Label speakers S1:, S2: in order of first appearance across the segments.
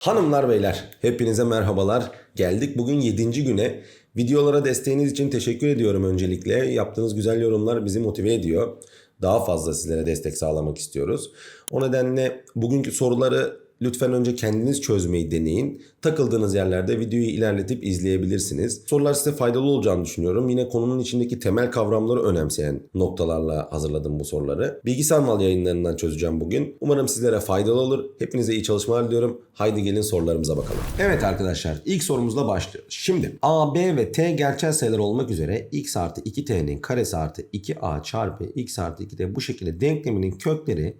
S1: Hanımlar beyler hepinize merhabalar. Geldik bugün 7. güne. Videolara desteğiniz için teşekkür ediyorum öncelikle. Yaptığınız güzel yorumlar bizi motive ediyor. Daha fazla sizlere destek sağlamak istiyoruz. O nedenle bugünkü soruları lütfen önce kendiniz çözmeyi deneyin. Takıldığınız yerlerde videoyu ilerletip izleyebilirsiniz. Sorular size faydalı olacağını düşünüyorum. Yine konunun içindeki temel kavramları önemseyen noktalarla hazırladım bu soruları. Bilgisayar mal yayınlarından çözeceğim bugün. Umarım sizlere faydalı olur. Hepinize iyi çalışmalar diliyorum. Haydi gelin sorularımıza bakalım. Evet arkadaşlar ilk sorumuzla başlıyoruz. Şimdi a, b ve t gerçel sayılar olmak üzere x artı 2t'nin karesi artı 2a çarpı x artı 2t bu şekilde denkleminin kökleri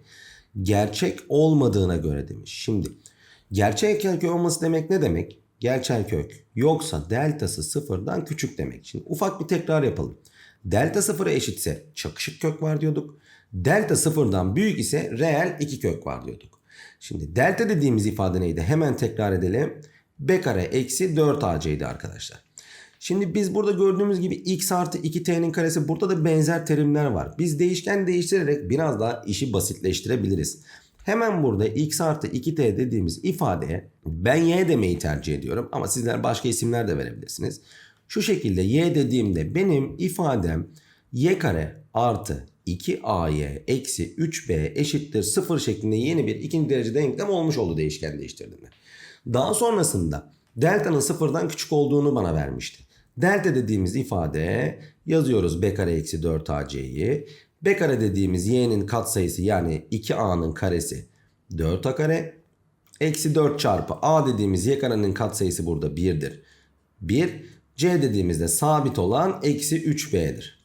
S1: gerçek olmadığına göre demiş. Şimdi gerçek kök olması demek ne demek? Gerçel kök yoksa deltası sıfırdan küçük demek. Şimdi ufak bir tekrar yapalım. Delta sıfıra eşitse çakışık kök var diyorduk. Delta sıfırdan büyük ise reel iki kök var diyorduk. Şimdi delta dediğimiz ifade neydi? Hemen tekrar edelim. B kare eksi 4AC'ydi arkadaşlar. Şimdi biz burada gördüğümüz gibi x artı 2t'nin karesi burada da benzer terimler var. Biz değişken değiştirerek biraz daha işi basitleştirebiliriz. Hemen burada x artı 2t dediğimiz ifadeye ben y demeyi tercih ediyorum. Ama sizler başka isimler de verebilirsiniz. Şu şekilde y dediğimde benim ifadem y kare artı 2ay eksi 3b eşittir 0 şeklinde yeni bir ikinci derece denklem olmuş oldu değişken değiştirdiğimde. Daha sonrasında delta'nın sıfırdan küçük olduğunu bana vermişti. Delta dediğimiz ifade yazıyoruz b kare eksi 4ac'yi. b kare dediğimiz y'nin katsayısı yani 2a'nın karesi 4a kare. Eksi 4 çarpı a dediğimiz y karenin katsayısı burada 1'dir. 1. c dediğimizde sabit olan eksi 3b'dir.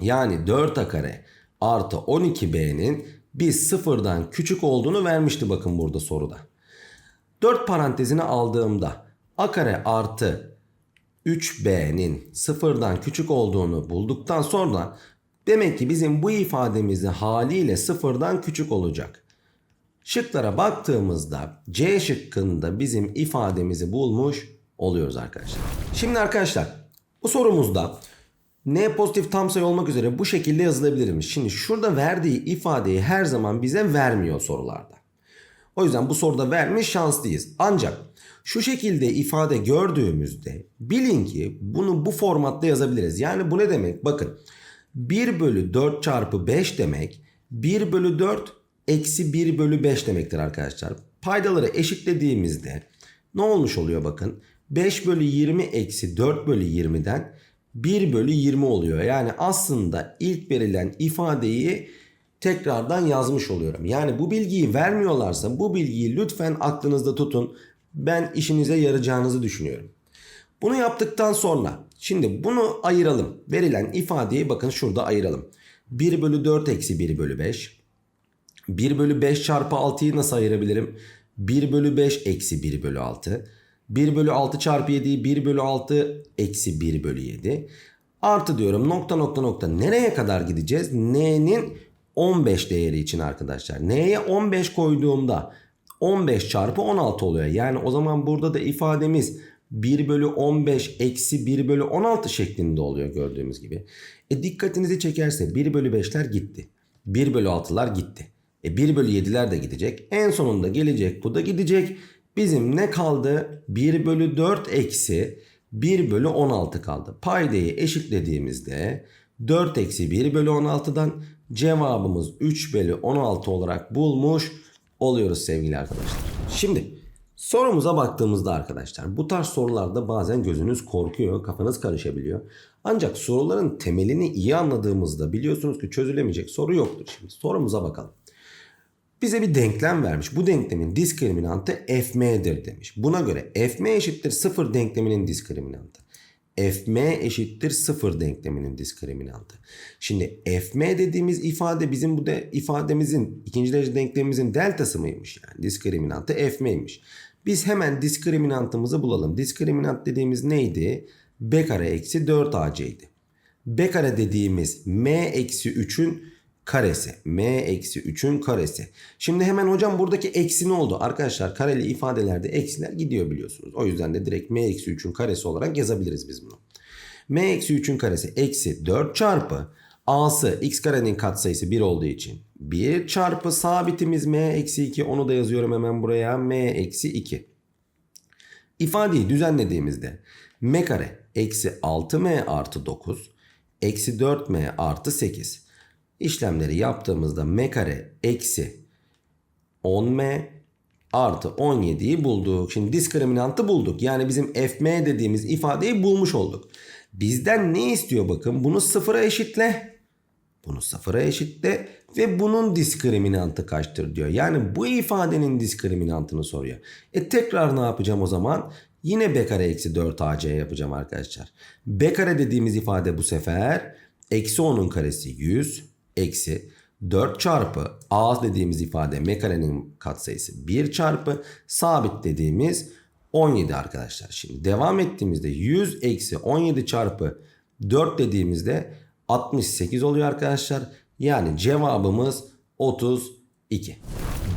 S1: Yani 4a kare artı 12b'nin biz sıfırdan küçük olduğunu vermişti bakın burada soruda. 4 parantezini aldığımda a kare artı 3b'nin sıfırdan küçük olduğunu bulduktan sonra demek ki bizim bu ifademizi haliyle sıfırdan küçük olacak. Şıklara baktığımızda C şıkkında bizim ifademizi bulmuş oluyoruz arkadaşlar. Şimdi arkadaşlar bu sorumuzda N pozitif tam sayı olmak üzere bu şekilde yazılabilirmiş. Şimdi şurada verdiği ifadeyi her zaman bize vermiyor sorularda. O yüzden bu soruda vermiş şanslıyız. Ancak şu şekilde ifade gördüğümüzde bilin ki bunu bu formatta yazabiliriz. Yani bu ne demek? Bakın 1 bölü 4 çarpı 5 demek 1 bölü 4 eksi 1 bölü 5 demektir arkadaşlar. Paydaları eşitlediğimizde ne olmuş oluyor bakın. 5 bölü 20 eksi 4 bölü 20'den 1 bölü 20 oluyor. Yani aslında ilk verilen ifadeyi tekrardan yazmış oluyorum. Yani bu bilgiyi vermiyorlarsa bu bilgiyi lütfen aklınızda tutun. Ben işinize yarayacağınızı düşünüyorum. Bunu yaptıktan sonra şimdi bunu ayıralım. Verilen ifadeyi bakın şurada ayıralım. 1 bölü 4 eksi 1 bölü 5. 1 bölü 5 çarpı 6'yı nasıl ayırabilirim? 1 bölü 5 eksi 1 bölü 6. 1 bölü 6 çarpı 7'yi 1 bölü 6 eksi 1 bölü 7. Artı diyorum nokta nokta nokta nereye kadar gideceğiz? N'nin 15 değeri için arkadaşlar. N'ye 15 koyduğumda 15 çarpı 16 oluyor. Yani o zaman burada da ifademiz 1 bölü 15 eksi 1 bölü 16 şeklinde oluyor gördüğümüz gibi. E dikkatinizi çekerse 1 bölü 5'ler gitti. 1 bölü 6'lar gitti. E 1 bölü 7'ler de gidecek. En sonunda gelecek bu da gidecek. Bizim ne kaldı? 1 bölü 4 eksi 1 bölü 16 kaldı. Paydayı eşitlediğimizde 4 eksi 1 bölü 16'dan cevabımız 3 bölü 16 olarak bulmuş oluyoruz sevgili arkadaşlar. Şimdi sorumuza baktığımızda arkadaşlar bu tarz sorularda bazen gözünüz korkuyor, kafanız karışabiliyor. Ancak soruların temelini iyi anladığımızda biliyorsunuz ki çözülemeyecek soru yoktur. Şimdi sorumuza bakalım. Bize bir denklem vermiş. Bu denklemin diskriminantı fm'dir demiş. Buna göre fm eşittir 0 denkleminin diskriminantı. Fm eşittir 0 denkleminin diskriminantı. Şimdi fm dediğimiz ifade bizim bu de ifademizin ikinci derece denklemimizin deltası mıymış? Yani diskriminantı fm'ymiş. Biz hemen diskriminantımızı bulalım. Diskriminant dediğimiz neydi? b kare eksi 4ac'ydi. b kare dediğimiz m eksi 3'ün karesi. M eksi 3'ün karesi. Şimdi hemen hocam buradaki eksi ne oldu? Arkadaşlar kareli ifadelerde eksiler gidiyor biliyorsunuz. O yüzden de direkt M eksi 3'ün karesi olarak yazabiliriz biz bunu. M eksi 3'ün karesi eksi 4 çarpı A'sı x karenin katsayısı 1 olduğu için 1 çarpı sabitimiz M eksi 2 onu da yazıyorum hemen buraya M eksi 2. İfadeyi düzenlediğimizde m kare eksi 6m artı 9 eksi 4m artı 8 işlemleri yaptığımızda m kare eksi 10m artı 17'yi bulduk. Şimdi diskriminantı bulduk. Yani bizim fm dediğimiz ifadeyi bulmuş olduk. Bizden ne istiyor bakın? Bunu sıfıra eşitle. Bunu sıfıra eşitle ve bunun diskriminantı kaçtır diyor. Yani bu ifadenin diskriminantını soruyor. E tekrar ne yapacağım o zaman? Yine b kare eksi 4 ac yapacağım arkadaşlar. b kare dediğimiz ifade bu sefer eksi 10'un karesi 100 eksi 4 çarpı a dediğimiz ifade m karenin katsayısı 1 çarpı sabit dediğimiz 17 arkadaşlar. Şimdi devam ettiğimizde 100 eksi 17 çarpı 4 dediğimizde 68 oluyor arkadaşlar. Yani cevabımız 32.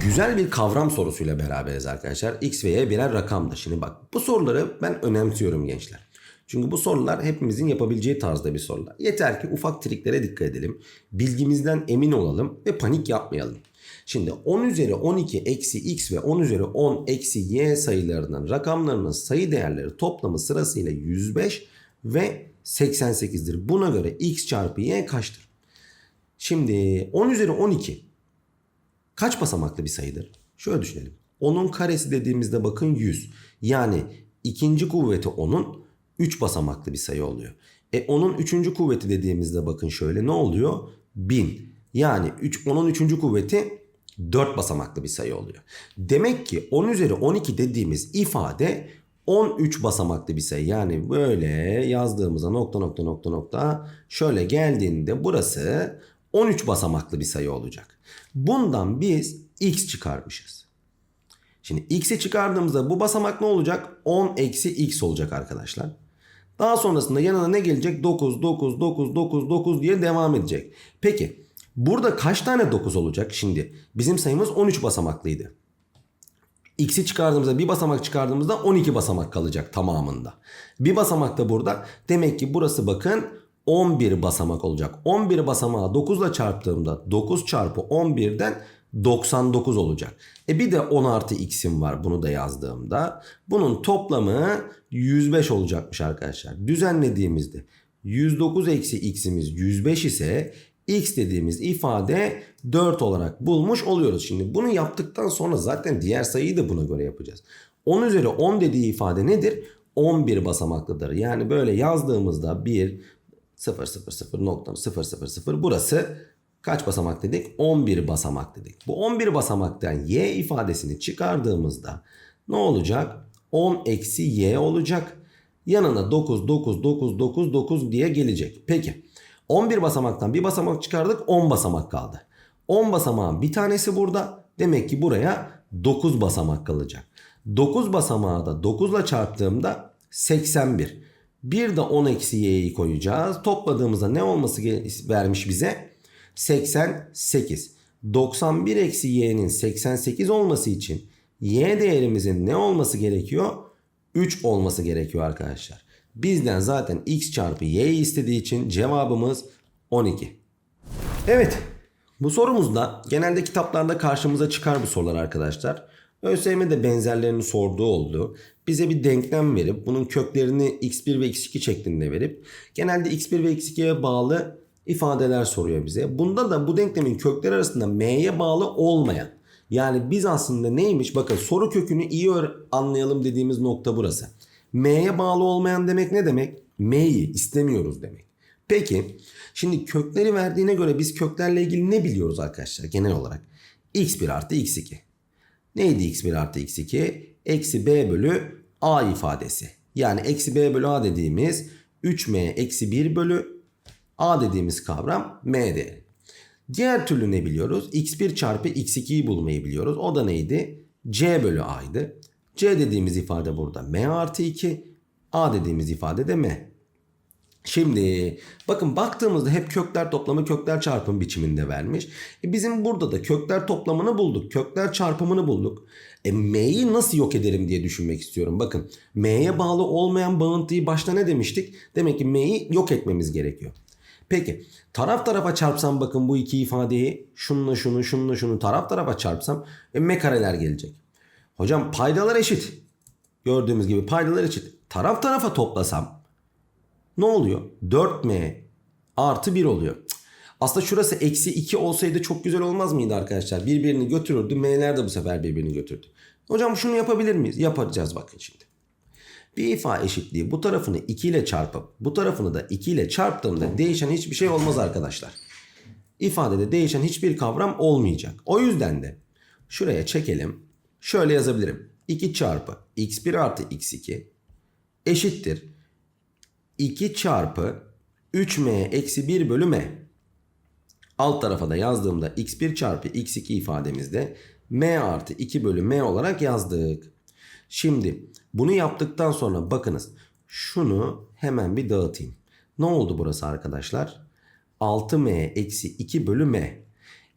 S1: Güzel bir kavram sorusuyla beraberiz arkadaşlar. X ve Y birer rakamdır. Şimdi bak bu soruları ben önemsiyorum gençler. Çünkü bu sorular hepimizin yapabileceği tarzda bir sorular. Yeter ki ufak triklere dikkat edelim. Bilgimizden emin olalım ve panik yapmayalım. Şimdi 10 üzeri 12 eksi x ve 10 üzeri 10 eksi y sayılarının rakamlarının sayı değerleri toplamı sırasıyla 105 ve 88'dir. Buna göre x çarpı y kaçtır? Şimdi 10 üzeri 12 kaç basamaklı bir sayıdır? Şöyle düşünelim. 10'un karesi dediğimizde bakın 100. Yani ikinci kuvveti 10'un 3 basamaklı bir sayı oluyor. E 10'un 3. kuvveti dediğimizde bakın şöyle ne oluyor? 1000. Yani 3, 10'un 3. kuvveti 4 basamaklı bir sayı oluyor. Demek ki 10 üzeri 12 dediğimiz ifade 13 basamaklı bir sayı. Yani böyle yazdığımızda nokta nokta nokta nokta şöyle geldiğinde burası 13 basamaklı bir sayı olacak. Bundan biz x çıkarmışız. Şimdi x'i çıkardığımızda bu basamak ne olacak? 10 eksi x olacak arkadaşlar. Daha sonrasında yanına ne gelecek? 9, 9, 9, 9, 9 diye devam edecek. Peki burada kaç tane 9 olacak? Şimdi bizim sayımız 13 basamaklıydı. X'i çıkardığımızda bir basamak çıkardığımızda 12 basamak kalacak tamamında. Bir basamak da burada. Demek ki burası bakın 11 basamak olacak. 11 basamağı 9 ile çarptığımda 9 çarpı 11'den 99 olacak. E bir de 10 artı x'im var bunu da yazdığımda. Bunun toplamı 105 olacakmış arkadaşlar. Düzenlediğimizde 109 eksi x'imiz 105 ise x dediğimiz ifade 4 olarak bulmuş oluyoruz. Şimdi bunu yaptıktan sonra zaten diğer sayıyı da buna göre yapacağız. 10 üzeri 10 dediği ifade nedir? 11 basamaklıdır. Yani böyle yazdığımızda 1 0 0 0 nokta 0 0 0 burası kaç basamak dedik? 11 basamak dedik. Bu 11 basamaktan y ifadesini çıkardığımızda ne olacak? 10 eksi y olacak. Yanına 9 9 9 9 9 diye gelecek. Peki 11 basamaktan bir basamak çıkardık 10 basamak kaldı. 10 basamağın bir tanesi burada. Demek ki buraya 9 basamak kalacak. 9 basamağı da 9 ile çarptığımda 81. Bir de 10 eksi y'yi koyacağız. Topladığımızda ne olması vermiş bize? 88. 91 eksi y'nin 88 olması için y değerimizin ne olması gerekiyor? 3 olması gerekiyor arkadaşlar. Bizden zaten x çarpı y istediği için cevabımız 12. Evet bu sorumuzda genelde kitaplarda karşımıza çıkar bu sorular arkadaşlar. ÖSYM de benzerlerini sorduğu oldu. Bize bir denklem verip bunun köklerini x1 ve x2 şeklinde verip genelde x1 ve x2'ye bağlı ifadeler soruyor bize. Bunda da bu denklemin kökleri arasında m'ye bağlı olmayan yani biz aslında neymiş bakın soru kökünü iyi anlayalım dediğimiz nokta burası. M'ye bağlı olmayan demek ne demek? M'yi istemiyoruz demek. Peki şimdi kökleri verdiğine göre biz köklerle ilgili ne biliyoruz arkadaşlar genel olarak? x1 artı x2. Neydi x1 artı x2? Eksi b bölü a ifadesi. Yani eksi b bölü a dediğimiz 3m eksi 1 bölü a dediğimiz kavram m değeri. Diğer türlü ne biliyoruz? x1 çarpı x2'yi bulmayı biliyoruz. O da neydi? c bölü a'ydı. c dediğimiz ifade burada m artı 2. a dediğimiz ifade de m. Şimdi bakın baktığımızda hep kökler toplamı kökler çarpım biçiminde vermiş. E bizim burada da kökler toplamını bulduk. Kökler çarpımını bulduk. E m'yi nasıl yok ederim diye düşünmek istiyorum. Bakın m'ye bağlı olmayan bağıntıyı başta ne demiştik? Demek ki m'yi yok etmemiz gerekiyor. Peki taraf tarafa çarpsam bakın bu iki ifadeyi şununla şunu şununla şunu taraf tarafa çarpsam e, m kareler gelecek. Hocam paydalar eşit. Gördüğümüz gibi paydalar eşit. Taraf tarafa toplasam ne oluyor? 4m artı 1 oluyor. Aslında şurası eksi 2 olsaydı çok güzel olmaz mıydı arkadaşlar? Birbirini götürürdü. M'ler de bu sefer birbirini götürdü. Hocam şunu yapabilir miyiz? Yapacağız bakın şimdi. Bir ifa eşitliği bu tarafını 2 ile çarpıp bu tarafını da 2 ile çarptığımda değişen hiçbir şey olmaz arkadaşlar. İfadede değişen hiçbir kavram olmayacak. O yüzden de şuraya çekelim. Şöyle yazabilirim. 2 çarpı x1 artı x2 eşittir 2 çarpı 3m eksi 1 bölü m. Alt tarafa da yazdığımda x1 çarpı x2 ifademizde m artı 2 bölü m olarak yazdık. Şimdi bunu yaptıktan sonra bakınız şunu hemen bir dağıtayım. Ne oldu burası arkadaşlar? 6m eksi 2 bölü m.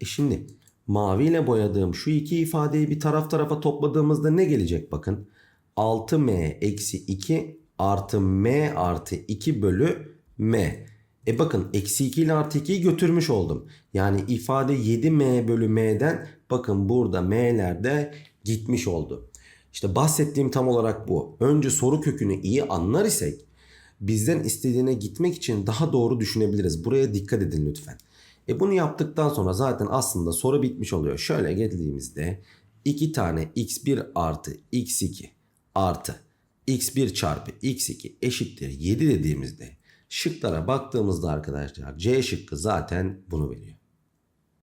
S1: E şimdi maviyle boyadığım şu iki ifadeyi bir taraf tarafa topladığımızda ne gelecek bakın. 6m eksi 2 artı m artı 2 bölü m. E bakın eksi 2 ile artı 2'yi götürmüş oldum. Yani ifade 7m bölü m'den bakın burada m'ler de gitmiş oldu. İşte bahsettiğim tam olarak bu. Önce soru kökünü iyi anlar isek bizden istediğine gitmek için daha doğru düşünebiliriz. Buraya dikkat edin lütfen. E bunu yaptıktan sonra zaten aslında soru bitmiş oluyor. Şöyle geldiğimizde 2 tane x1 artı x2 artı x1 çarpı x2 eşittir 7 dediğimizde şıklara baktığımızda arkadaşlar C şıkkı zaten bunu veriyor.